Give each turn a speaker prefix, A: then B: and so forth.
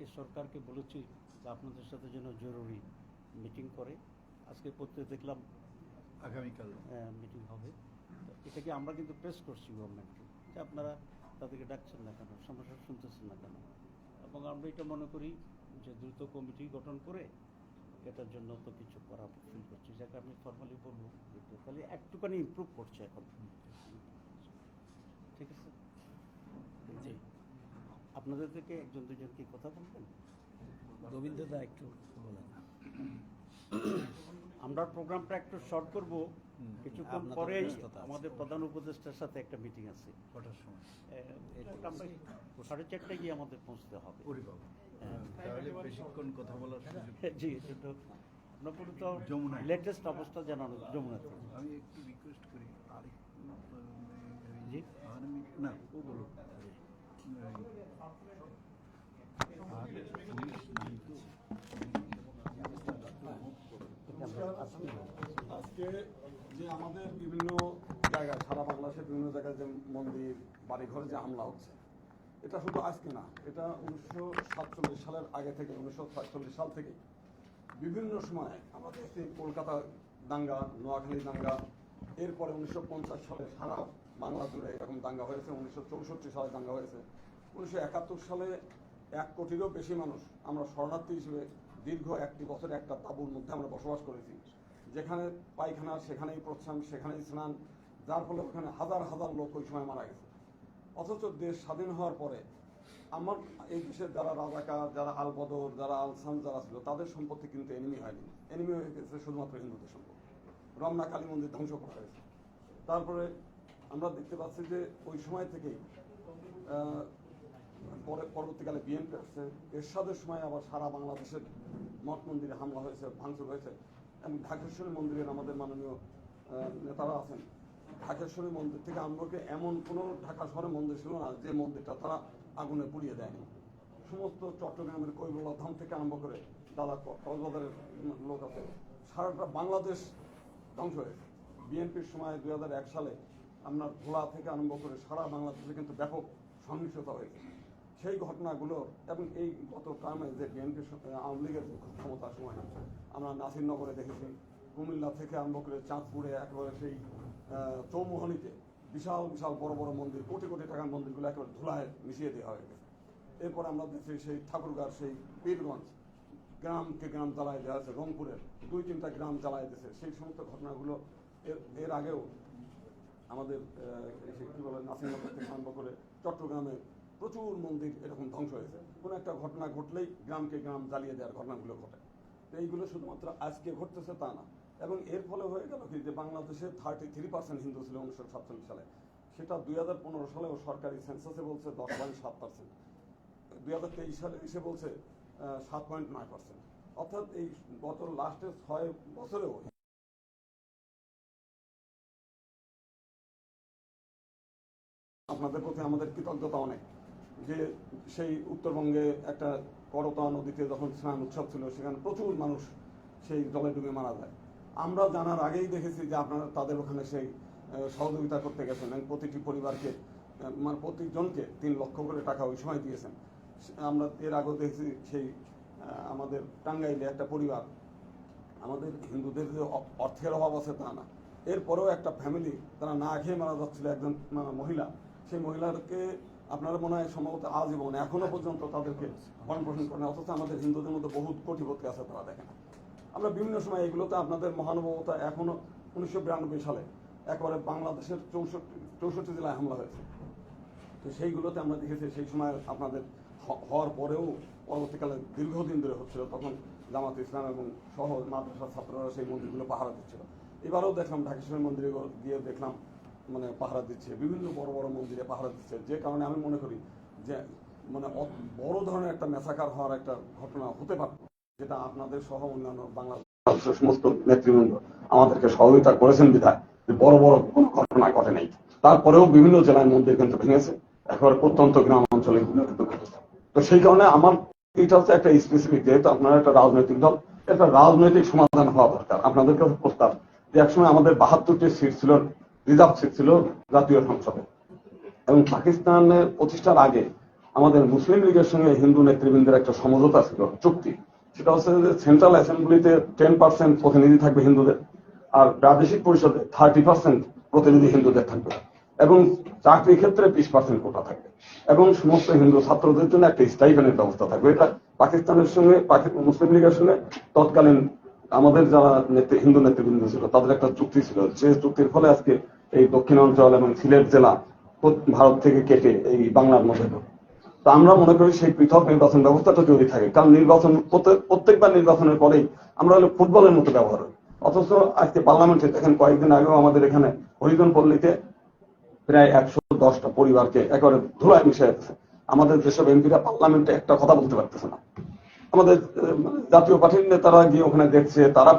A: এই সরকারকে বলেছি যে আপনাদের সাথে যেন জরুরি মিটিং করে। আজকে পড়তে দেখলাম
B: আগামীকাল।
A: মিটিং হবে। তো এটাকে আমরা কিন্তু প্রেস করছি গভর্নমেন্টকে যে আপনারা তাদেরকে ডাকছেন না কেন সমস্যা শুনতেছেন না কেন? এবং আমরা এটা মনে করি যে দ্রুত কমিটি গঠন করে এটার জন্য তো কিছু করা ফিল করছি। যাকে আমি ফর্মালি বলব যে তাহলে একটুখানি ইমপ্রুভ করছে এখন ঠিক আছে জি আপনাদের থেকে একজন দুজন কি কথা বলবেন?
C: গোবিন্দ দা একটু বলেন।
A: আমরা প্রোগ্রামটা একটু শর্ট করব। কিছুক্ষণ পরেই আমাদের প্রধান উপদেষ্টার সাথে একটা মিটিং আছে।
B: কটার সময়?
A: সাড়ে চারটায় গিয়ে আমাদের পৌঁছতে হবে। হ্যাঁ।
B: বেশিক্ষণ কথা বলার
A: জি পুরো তো
B: যমুনায়।
A: লেটেস্ট অবস্থা জানানো যমুনাতে।
B: আমি একটু রিকোয়েস্ট করি আরেকটু আর না ও বলো
A: আমরা আজকে
D: যে আমাদের বিভিন্ন জায়গায়, সারা বাংলাদেশের বিভিন্ন জায়গায় যে মন্দির, বাড়িঘরে যে হামলা হচ্ছে, এটা শুধু আজকে না, এটা উনিশশো সাতচল্লিশ সালের আগে থেকে, উনিশশো সাতচল্লিশ সাল থেকে বিভিন্ন সময় আমাদের এই কলকাতা দাঙ্গা, নোয়াখালী দাঙ্গা, এরপরে উনিশশো পঞ্চাশ সালে সারা বাংলা জুড়ে এরকম দাঙ্গা হয়েছে, উনিশশো চৌষট্টি সালে দাঙ্গা হয়েছে। উনিশশো একাত্তর সালে এক কোটিরও বেশি মানুষ, আমরা শরণার্থী হিসেবে দীর্ঘ একটি বছর একটা তাঁবুর মধ্যে আমরা বসবাস করেছি। যেখানে পায়খানা, সেখানেই প্রস্থান, সেখানেই স্নান, যার ফলে ওখানে হাজার হাজার লোক ওই সময় মারা গেছে। অথচ দেশ স্বাধীন হওয়ার পরে আমার এই দেশের যারা রাজাকার, যারা আল বদর যারা আলসান, যারা ছিল, তাদের সম্পত্তি কিন্তু এনিমি হয়নি। এনিমি হয়ে গেছে শুধুমাত্র হিন্দুদের সম্পত্তি। রমনা কালী মন্দির ধ্বংস করা হয়েছে। তারপরে আমরা দেখতে পাচ্ছি যে ওই সময় থেকেই পরে পরবর্তীকালে বিএনপি আসছে। এরশাদের সময় আবার সারা বাংলাদেশের মঠ মন্দিরে হামলা হয়েছে, ভাঙচুর হয়েছে। এবং ঢাকেশ্বরী মন্দিরের আমাদের মাননীয় নেতারা আছেন। ঢাকেশ্বরী মন্দির থেকে আরম্ভ করে এমন কোনো ঢাকা শহরে মন্দির ছিল না যে মন্দিরটা তারা আগুনে পুড়িয়ে দেয়নি। সমস্ত চট্টগ্রামের কৈবলা ধাম থেকে আরম্ভ করে দাদা কক্সবাজারের লোক আছে। সারাটা বাংলাদেশ ধ্বংস হয়েছে। বিএনপির সময় দু হাজার এক সালে আপনার ভোলা থেকে আরম্ভ করে সারা বাংলাদেশে কিন্তু ব্যাপক সহিংসতা হয়েছে। সেই ঘটনাগুলো এবং এই গত টার্মে যে বিএনপি আওয়ামী লীগের ক্ষমতার সময় আমরা নাসিরনগরে দেখেছি, কুমিল্লা থেকে আরম্ভ করে চাঁদপুরে একেবারে সেই চৌমোহনীতে বিশাল বিশাল বড় বড় মন্দির, কোটি কোটি টাকার মন্দিরগুলো একেবারে ধুলায় মিশিয়ে দেওয়া হয়ে গেছে। এরপর আমরা দেখছি সেই ঠাকুরগাঁর সেই পীরগঞ্জ, গ্রামকে গ্রাম চালায় দেওয়া হয়েছে। রংপুরের দুই, তিনটা গ্রাম চালায় দিয়েছে। সেই সমস্ত ঘটনাগুলো এর এর আগেও আমাদের কি বলে নাসিরনগর থেকে আরম্ভ করে চট্টগ্রামে প্রচুর মন্দির এরকম ধ্বংস হয়েছে। কোনো একটা ঘটনা ঘটলেই গ্রামকে গ্রাম জ্বালিয়ে দেওয়ার ঘটনাগুলো ঘটে। তো এইগুলো শুধুমাত্র আজকে ঘটতেছে তা না। এবং এর ফলে হয়ে গেল কি, যে বাংলাদেশে থার্টি থ্রি পার্সেন্ট হিন্দু ছিল উনিশশো সাতচল্লিশ সালে। সেটা দুই হাজার পনেরো সালেও সরকারি সেন্সাসে বলছে দশ পয়েন্ট সাত পার্সেন্ট দুই হাজার তেইশ সালে এসে বলছে সাত পয়েন্ট নয় পার্সেন্ট অর্থাৎ এই গত লাস্টের ছয় বছরেও আপনাদের প্রতি আমাদের কৃতজ্ঞতা অনেক যে সেই উত্তরবঙ্গে একটা করতা নদীতে যখন স্নান উৎসব ছিল, সেখানে প্রচুর মানুষ সেই জলে ডুবে মারা যায়। আমরা জানার আগেই দেখেছি যে আপনারা তাদের ওখানে সেই সহযোগিতা করতে গেছেন এবং প্রতিটি পরিবারকে মানে প্রতিজনকে তিন লক্ষ করে টাকা ওই সময় দিয়েছেন। আমরা এর আগেও দেখেছি সেই আমাদের টাঙ্গাইলে একটা পরিবার, আমাদের হিন্দুদের যে অর্থের অভাব আছে তা না। এরপরেও একটা ফ্যামিলি তারা না খেয়ে মারা যাচ্ছিল একজন মহিলা সেই মহিলাকে আপনারা মনে হয় সম্ভবত আজীবন, এখনও পর্যন্ত তাদেরকে ভরণ পোষণ করেন, অথচ আমাদের হিন্দুদের মধ্যে বহুত কোটিপতি আছে তারা দেখেন। আমরা বিভিন্ন সময় এগুলোতে আপনাদের মহানুভবতা এখনও উনিশশো বিরানব্বই সালে একবারে বাংলাদেশের চৌষট্টি চৌষট্টি জেলায় হামলা হয়েছে। তো সেইগুলোতে আমরা দেখেছি, সেই সময় আপনাদের হওয়ার পরেও পরবর্তীকালে দীর্ঘদিন ধরে হচ্ছিল, তখন জামাত ইসলাম এবং সহ মাদ্রাসার ছাত্ররা সেই মন্দিরগুলো পাহারা দিচ্ছিল। এবারেও দেখলাম ঢাকেশ্বরী মন্দিরে গিয়ে দেখলাম মানে পাহারা দিচ্ছে, বিভিন্ন বড় বড় মন্দিরে পাহারা দিচ্ছে। যে কারণে আমি মনে করি যে মানে বড় ধরনের একটা মেসাকার হওয়ার একটা ঘটনা হতে পারত যেটা আপনাদের সহ অন্যান্য বাংলাদেশের সমস্ত নেতৃবৃন্দ আমাদেরকে সহযোগিতা করেছেন বিধায়, যে বড় বড় কোনো ঘটনা ঘটে নাই। তারপরেও বিভিন্ন জেলায় মন্দির কিন্তু ভেঙেছে, একেবারে প্রত্যন্ত গ্রাম অঞ্চলে কিন্তু তো সেই কারণে আমার এটা হচ্ছে একটা স্পেসিফিক যেহেতু আপনারা একটা রাজনৈতিক দল, একটা রাজনৈতিক সমাধান হওয়া দরকার। আপনাদের কাছে প্রস্তাব যে একসময় আমাদের বাহাত্তরটি সিট ছিল রিজার্ভ সিট ছিল জাতীয় সংসদে। এবং পাকিস্তানের প্রতিষ্ঠার আগে আমাদের মুসলিম লীগের সঙ্গে হিন্দু নেতৃবৃন্দের একটা সমঝোতা ছিল, চুক্তি। সেটা হচ্ছে যে সেন্ট্রাল অ্যাসেম্বলিতে টেন পার্সেন্ট প্রতিনিধি থাকবে হিন্দুদের আর প্রাদেশিক পরিষদে থার্টি পার্সেন্ট প্রতিনিধি হিন্দুদের থাকবে এবং চাকরি ক্ষেত্রে বিশ পার্সেন্ট কোটা থাকবে। এবং সমস্ত হিন্দু ছাত্রদের জন্য একটা স্টাইপেনের ব্যবস্থা থাকবে। এটা পাকিস্তানের সঙ্গে মুসলিম লীগের সঙ্গে তৎকালীন আমাদের যারা হিন্দু নেতৃবৃন্দ ছিল, তাদের একটা চুক্তি ছিল। যে চুক্তির ফলে আজকে এই দক্ষিণাঞ্চল এবং সিলেট জেলা ভারত থেকে কেটে এই বাংলার মধ্যে। তো আমরা মনে করি সেই পৃথক নির্বাচন ব্যবস্থাটা যদি থাকে কারণ নির্বাচন প্রত্যেকবার নির্বাচনের পরেই আমরা হলো ফুটবলের মতো ব্যবহার করি। অথচ আজকে পার্লামেন্টে দেখেন কয়েকদিন আগেও আমাদের এখানে হরিজন পল্লীতে প্রায় একশো দশটা পরিবারকে একেবারে ধুলায় মিশে যাচ্ছে আমাদের যেসব এমপিরা পার্লামেন্টে একটা কথা বলতে পারতেছে না। আমাদের আহ, জাতীয় পার্টির নেতারা গিয়ে ওখানে দেখছে তারা